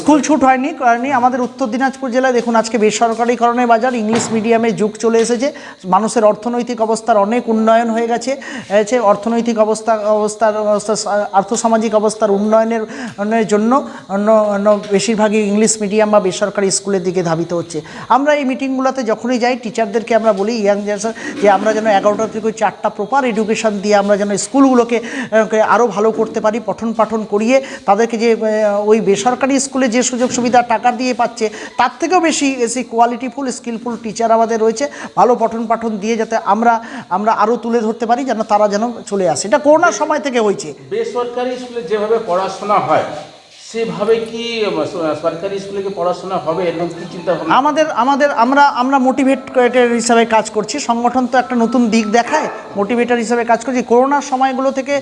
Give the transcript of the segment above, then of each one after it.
School ছুট হয়ে হয়নি কারণ আমাদের উত্তর দিনাজপুর জেলায় দেখুন আজকে বেসরকারিকরণের বাজার ইংলিশ মিডিয়ামে যুগ চলে এসেছে। মানুষের অর্থনৈতিক অবস্থার অনেক উন্নয়ন হয়ে গেছে। অর্থনৈতিক অবস্থা অবস্থার অবস্থা আর্থসামাজিক অবস্থার উন্নয়নের জন্য অন্য অন্য বেশিরভাগই ইংলিশ মিডিয়াম বা বেসরকারি স্কুলের দিকে ধাবিত হচ্ছে। আমরা এই মিটিংগুলোতে যখনই যাই টিচারদেরকে আমরা বলি ইয়াং জেনারেশন যে আমরা যেন এগারোটা থেকে চারটা প্রপার এডুকেশন দিয়ে আমরা যেন স্কুলগুলোকে আরও ভালো করতে পারি পঠন পাঠন করিয়ে তাদেরকে যে ওই বেসরকারি স্কুলে যে সুযোগ সুবিধা টাকা দিয়ে পাচ্ছে, তার থেকেও বেশি সেই কোয়ালিটিফুল স্কিলফুল টিচার আমাদের রয়েছে। ভালো পঠন পাঠন দিয়ে যাতে আমরা আমরা আরও তুলে ধরতে পারি, যেন তারা যেন চলে আসে। এটা করোনার সময় থেকে হয়েছে। বেসরকারি স্কুলে যেভাবে পড়াশোনা হয় সেভাবে কি সরকারি স্কুলে পড়াশোনা হবে? কি চিন্তা আমাদের আমাদের, আমরা আমরা মোটিভেটর হিসাবে কাজ করছি। সংগঠন তো একটা নতুন দিক দেখায়। মোটিভেটর হিসাবে কাজ করছি। করোনার সময়গুলো থেকে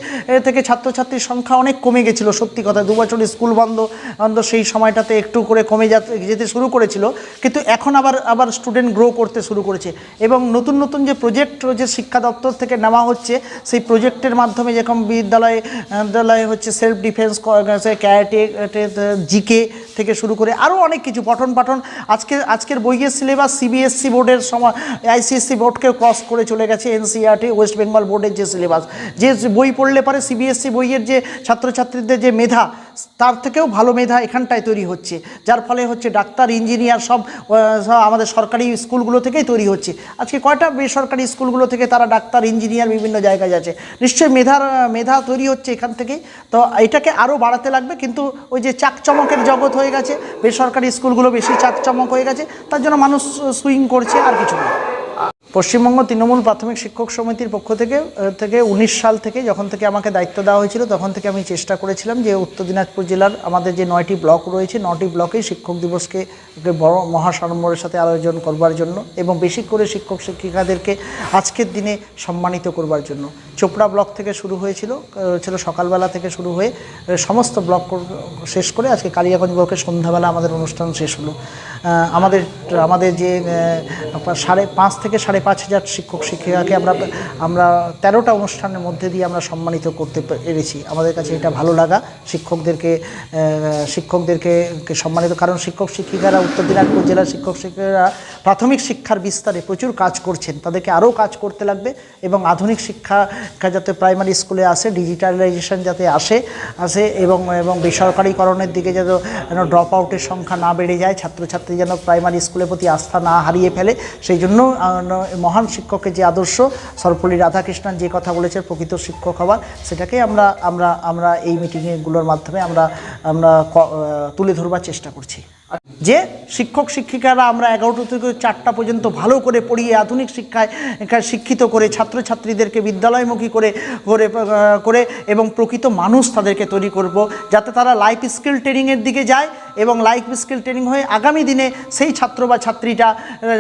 থেকে ছাত্রছাত্রীর সংখ্যা অনেক কমে গেছিল, সত্যি কথা। দু বছর স্কুল বন্ধ বন্ধ সেই সময়টাতে একটু করে কমে যেতে শুরু করেছিল। কিন্তু এখন আবার আবার স্টুডেন্ট গ্রো করতে শুরু করেছে। এবং নতুন নতুন যে প্রজেক্ট যে শিক্ষা দপ্তর থেকে নেওয়া হচ্ছে, সেই প্রজেক্টের মাধ্যমে যেরকম বিদ্যালয়ে বিদ্যালয়ে হচ্ছে সেলফ ডিফেন্স ক্যারাটে জিকে থেকে শুরু করে আরও অনেক কিছু পঠন পাঠন। আজকে, আজকের বইয়ের সিলেবাস সিবিএসসি বোর্ডের সময় আইসিএসসি বোর্ডকে ক্রস করে চলে গেছে এনসিআরটি ওয়েস্ট বেঙ্গল বোর্ডের যে সিলেবাস। যে বই পড়লে পারে সিবিএসসি বইয়ের যে ছাত্রছাত্রীদের যে মেধা তার থেকেও ভালো মেধা এখানটায় তৈরি হচ্ছে। যার ফলে হচ্ছে ডাক্তার, ইঞ্জিনিয়ার সব আমাদের সরকারি স্কুলগুলো থেকেই তৈরি হচ্ছে। আজকে কয়টা বেসরকারি স্কুলগুলো থেকে তারা ডাক্তার, ইঞ্জিনিয়ার বিভিন্ন জায়গায় যাচ্ছে? নিশ্চয়ই মেধার, মেধা তৈরি হচ্ছে এখান থেকেই। তো এটাকে আরও বাড়াতে লাগবে, কিন্তু ওই যে চাকচমকের জগৎ হয়ে গেছে, বেসরকারি স্কুলগুলো বেশি চাকচমক হয়ে গেছে, তার জন্য মানুষ সুইং করছে আর কিছু না। পশ্চিমবঙ্গ তৃণমূল প্রাথমিক শিক্ষক সমিতির পক্ষ থেকে থেকে উনিশ সাল থেকে যখন থেকে আমাকে দায়িত্ব দেওয়া হয়েছিল, তখন থেকে আমি চেষ্টা করেছিলাম যে উত্তর দিনাজপুর জেলার আমাদের যে নয়টি ব্লক রয়েছে নটি ব্লকে শিক্ষক দিবসকে বড় মহাসাড়ম্বরের সাথে আয়োজন করবার জন্য এবং বেশি করে শিক্ষক শিক্ষিকাদেরকে আজকের দিনে সম্মানিত করবার জন্য। চোপড়া ব্লক থেকে শুরু হয়েছিল ছিল সকালবেলা থেকে শুরু হয়ে সমস্ত ব্লক শেষ করে আজকে কালিয়াগঞ্জ ব্লকে সন্ধ্যাবেলা আমাদের অনুষ্ঠান শেষ হলো। আমাদের আমাদের যে সাড়ে পাঁচ থেকে সাড়ে পাঁচ হাজার শিক্ষক শিক্ষিকাকে আমরা আমরা তেরোটা অনুষ্ঠানের মধ্যে দিয়ে আমরা সম্মানিত করতে পেরেছি। আমাদের কাছে এটা ভালো লাগা। শিক্ষকদেরকে শিক্ষকদেরকে সম্মানিত। কারণ শিক্ষক শিক্ষিকারা উত্তর দিনাজপুর জেলার শিক্ষক শিক্ষিকারা প্রাথমিক শিক্ষার বিস্তারে প্রচুর কাজ করছেন। তাদেরকে আরও কাজ করতে লাগবে এবং আধুনিক শিক্ষা যাতে প্রাইমারি স্কুলে আসে, ডিজিটালাইজেশন যাতে আসে আসে এবং এবং বেসরকারিকরণের দিকে যেন ড্রপ আউটের সংখ্যা না বেড়ে যায়, ছাত্রছাত্রী যেন প্রাইমারি স্কুলের প্রতি আস্থা না হারিয়ে ফেলে, সেই জন্য আহ, মহান শিক্ষকের যে আদর্শ সর্বপল্লী রাধাকৃষ্ণন যে কথা বলেছেন প্রকৃত শিক্ষক হওয়ার সেটাকে আমরা আমরা আমরা এই মিটিংগুলোর মাধ্যমে আমরা আমরা তুলে ধরবার চেষ্টা করছি। যে শিক্ষক শিক্ষিকারা আমরা এগারোটা থেকে চারটা পর্যন্ত ভালো করে পড়িয়ে আধুনিক শিক্ষায় শিক্ষিত করে, ছাত্রছাত্রীদেরকে বিদ্যালয়মুখী করে করে করে এবং প্রকৃত মানুষ তাদেরকে তৈরি করব যাতে তারা লাইফ স্কিল ট্রেনিংয়ের দিকে যায় এবং লাইফ স্কিল ট্রেনিং হয়ে আগামী দিনে সেই ছাত্র বা ছাত্রীটা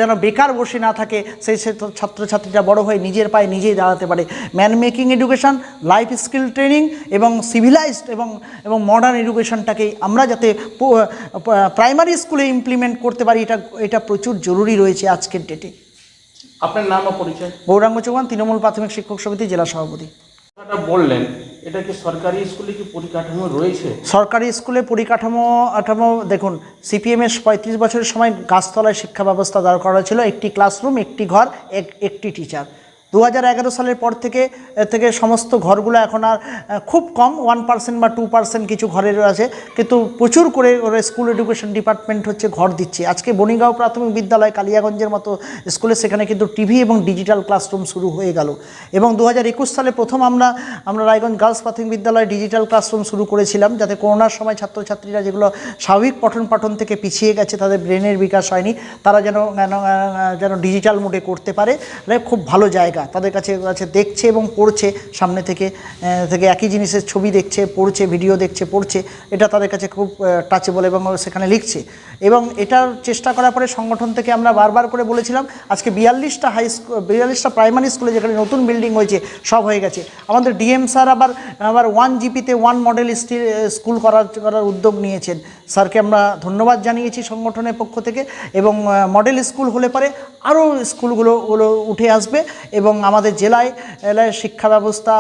যেন বেকার বসে না থাকে, সেই ছাত্রছাত্রীটা বড় হয়ে নিজের পায়ে নিজেই দাঁড়াতে পারে। Man making education life skill training এবং সিভিলাইজড এবং এবং মডার্ন এডুকেশনটাকে আমরা যাতে প্রাইমারি স্কুলে ইমপ্লিমেন্ট করতে পারি এটা এটা প্রচুর জরুরি রয়েছে আজকের ডেটে আপনার নাম পরিচয়? গৌরাঙ্গ চৌহান তৃণমূল প্রাথমিক শিক্ষক সমিতি জেলা সভাপতি। বললেন এটা কি সরকারি স্কুলে কি পরিকাঠামো রয়েছে? সরকারি স্কুলে পরিকাঠামো কাঠামো দেখুন সিপিএমের পঁয়ত্রিশ বছরের সময় গাছতলায় শিক্ষা ব্যবস্থা দাঁড় করা ছিল একটি ক্লাসরুম একটি ঘর এক একটি টিচার দু হাজার এগারো সালের পর থেকে থেকে সমস্ত ঘরগুলো এখন আর খুব কম ওয়ান পার্সেন্ট বা টু পার্সেন্ট কিছু ঘরের আছে কিন্তু প্রচুর করে ওরা স্কুল এডুকেশন ডিপার্টমেন্ট হচ্ছে ঘর দিচ্ছে। আজকে বনিগাঁও প্রাথমিক বিদ্যালয় কালিয়াগঞ্জের মতো স্কুলে সেখানে কিন্তু টিভি এবং ডিজিটাল ক্লাসরুম শুরু হয়ে গেল। এবং দু হাজার একুশ সালে প্রথম আমরা আমরা রায়গঞ্জ গার্লস প্রাথমিক বিদ্যালয়ে ডিজিটাল ক্লাসরুম শুরু করেছিলাম, যাতে করোনার সময় ছাত্রছাত্রীরা যেগুলো স্বাভাবিক পঠন পাঠন থেকে পিছিয়ে গেছে, তাদের ব্রেনের বিকাশ হয়নি, তারা যেন যেন ডিজিটাল মোডে করতে পারে। খুব ভালো জায়গা। তাদের কাছে কাছে দেখছে এবং পড়ছে, সামনে থেকে থেকে একই জিনিসের ছবি দেখছে, পড়ছে ভিডিও দেখছে, পড়ছে, এটা তাদের কাছে খুব টাচেবল এবং সেখানে লিখছে। এবং এটার চেষ্টা করার পরে সংগঠন থেকে আমরা বারবার করে বলেছিলাম, আজকে বিয়াল্লিশটা হাই স্কুল বিয়াল্লিশটা প্রাইমারি স্কুলে যেখানে নতুন বিল্ডিং হয়েছে, সব হয়ে গেছে। আমাদের ডিএম স্যার আবার আবার ওয়ান জিপিতে ওয়ান মডেল স্কুল করার করার উদ্যোগ নিয়েছেন। স্যারকে আমরা ধন্যবাদ জানিয়েছি সংগঠনের পক্ষ থেকে এবং মডেল স্কুল হলে পরে আরও স্কুলগুলো উঠে আসবে এবং আমাদের জেলায় শিক্ষা ব্যবস্থা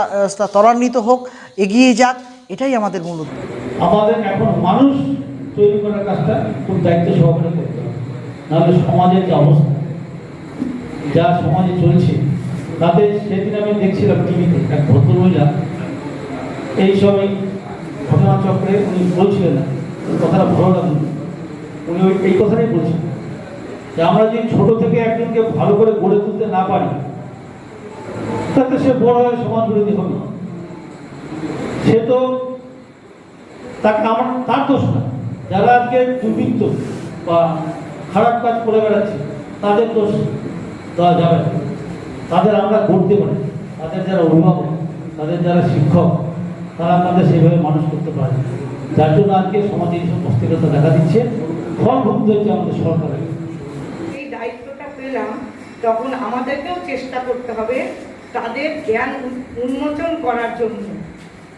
ত্বরান্বিত হোক, এগিয়ে যাক, এটাই আমাদের মূল উদ্যোগ। আমাদের এখন মানুষ তৈরি করার কাজটা খুব দায়িত্ব সহকারে করতে হবে। নাহলে সমাজের যে অবস্থা, যা সমাজে চলছে, তাতে সেদিন আমি দেখছিলাম টিভিতে এক ভদ্রমহিলা, এই সবই ঘটনাচক্রে উনি বলছিলেন, কথাটা ভালো লাগল উনি এই কথাটাই বলছেন যে আমরা যদি ছোট থেকে একজনকে ভালো করে গড়ে তুলতে না পারি তাতে সে বড় হয়ে সমাজ বিরোধী হবে। সে তো তাকে আমার, তার দোষ না। যারা আজকে দুর্বৃত্ত বা খারাপ কাজ করে বেড়াচ্ছে, তাদের দোষ দেওয়া যাবে না। তাদের আমরা করতে পারি তাদের যারা অভিভাবক, তাদের যারা শিক্ষক, তারা তাদের সেইভাবে মানুষ করতে পারে যার জন্য আজকে সমাজে এইসব অস্থিরতা দেখা দিচ্ছে। ফল ভুগতে হচ্ছে আমাদের সরকারের এই দায়িত্বটা পেলাম তখন আমাদেরকেও চেষ্টা করতে হবে তাদের জ্ঞান উন্মোচন করার জন্য।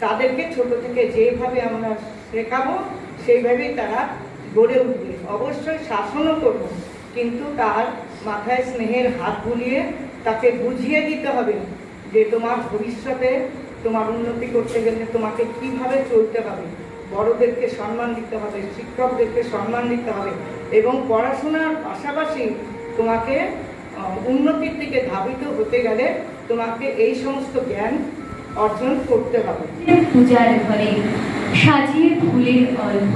তাদেরকে ছোট থেকে যেভাবে আমরা শেখাবো, সেইভাবেই তারা গড়ে উঠবে। অবশ্যই শাসনও করব, কিন্তু তার মাথায় স্নেহের হাত বুলিয়ে তাকে বুঝিয়ে দিতে হবে যে তোমার ভবিষ্যতে তোমার উন্নতি করতে গেলে তোমাকে কীভাবে চলতে হবে। বড়দেরকে সম্মান দিতে হবে, শিক্ষকদেরকে সম্মান দিতে হবে এবং পড়াশোনার পাশাপাশি তোমাকে উন্নতির দিকে ধাবিত হতে গেলে তোমাকে এই সমস্ত জ্ঞান অর্জন করতে হবে। পূজার ঘরে সাজিয়ে ফুলের অল্প।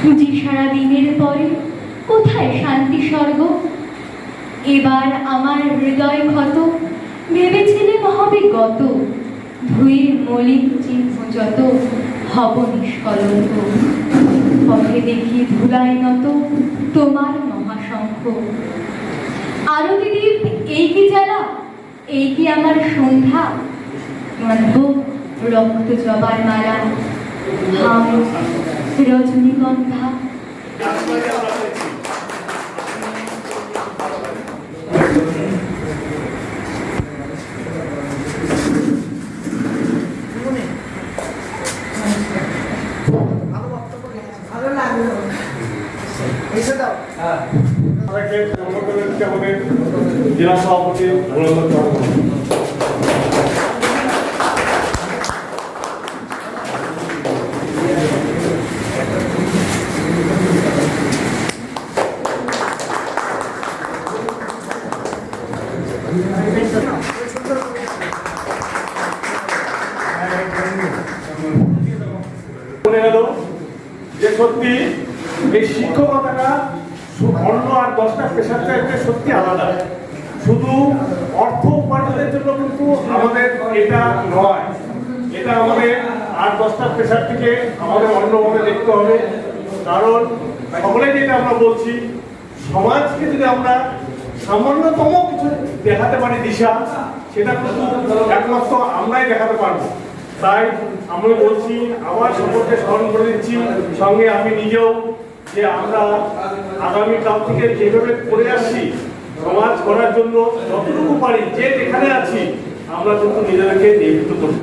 পুঁজি সারা দিনের পরে কোথায় শান্তি স্বর্গ? এবার আমার হৃদয় ক্ষত ভেবেছিলেম হবে গত ধুয়ের মলিন চিহ্ন যত হব নিষ্কলঙ্ক। পথে দেখি ধুলায় নত তোমার মহাশঙ্খ। আরতি দ্বীপ এই কি জ্বালা? এই কি আমার সন্ধ্যা? মানব রক্ত জবার মালা রজনীগন্ধা সবাইকে সম্বোধন করতে হবে জেলা সভাপতি গেল যে সত্যি এই শিক্ষকতাটা অন্য আর দশটা পেশার চাইতে সত্যি আলাদা। অর্থ উপার্জনের জন্য কিন্তু আমাদের এটা নয়। এটা আমাদের আর দশটা পেশার থেকে আমাদের অন্যভাবে দেখতে হবে। কারণ সকলে যেটা আমরা বলছি, সমাজকে যদি আমরা সামান্যতম কিছু দেখাতে পারি দিশা, সেটা কিন্তু একমাত্র আমরাই দেখাতে পারব। তাই আমি বলছি আবার সকলকে স্মরণ করে দিচ্ছি, সঙ্গে আমি নিজেও যে আমরা আগামী কাল থেকে যেভাবে করে আসছি সমাজ করার জন্য যতটুকু পারি যে যেখানে আছি আমরা কিন্তু নিজেদেরকে নিয়োজিত করছি